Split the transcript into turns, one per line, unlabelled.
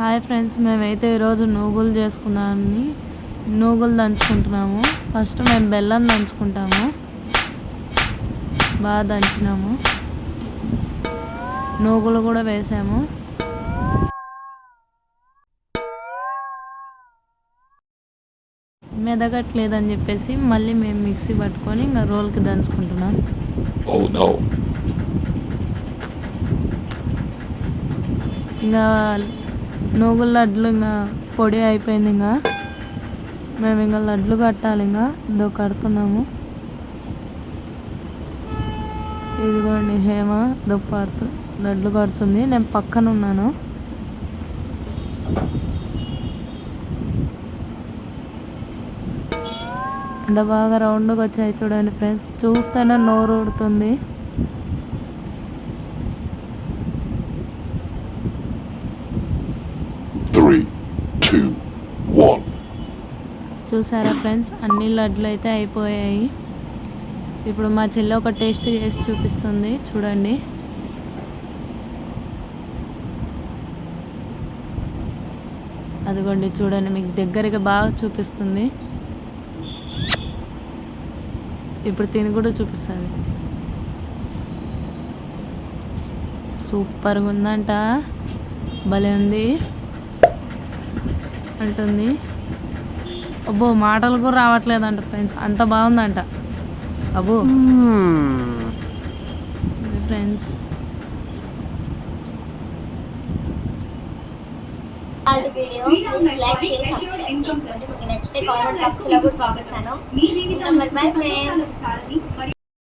Hi friends మేమైతే ఈరోజు నూగులు చేసుకున్నామని నూగులు దంచుకుంటున్నాము. ఫస్ట్ మేము బెల్లం దంచుకుంటాము. బాగా దంచినాము. నూగులు కూడా వేసాము. మెదగట్లేదని చెప్పేసి మళ్ళీ మేము మిక్సీ పట్టుకొని ఇంకా రోల్కి దంచుకుంటున్నాం.
Oh.
ఇంకా నువ్వుల లడ్లు ఇంకా పొడి అయిపోయింది ఇంకా. మేము ఇంకా లడ్లు కట్టాలి ఇంకా. ఇదో కడుతున్నాము. ఇదిగోండి హేమ దుప్పాడుతూ లడ్లు కడుతుంది. నేను పక్కన ఉన్నాను. ఎంత బాగా రౌండ్గా వచ్చాయి చూడండి ఫ్రెండ్స్. చూస్తేనే నోరు ఊడుతుంది చూసారా ఫ్రెండ్స్? అన్ని లడ్లు అయితే అయిపోయాయి. ఇప్పుడు మా చెల్లి ఒక టేస్ట్ చేసి చూపిస్తుంది. చూడండి. అదిగోండి చూడండి. మీకు దగ్గరగా బాగా చూపిస్తుంది. ఇప్పుడు తిని కూడా చూపిస్తుంది. సూపర్గా ఉందంట భలే ఉంది. అంటుంది. అబ్బో మాటలు కూడా రావట్లేదంట ఫ్రెండ్స్. అంత బాగుందంట. అబ్బో. ఫ్రెండ్స్.
నచ్చితే కామెంట్ కూడా పంపిస్తాను.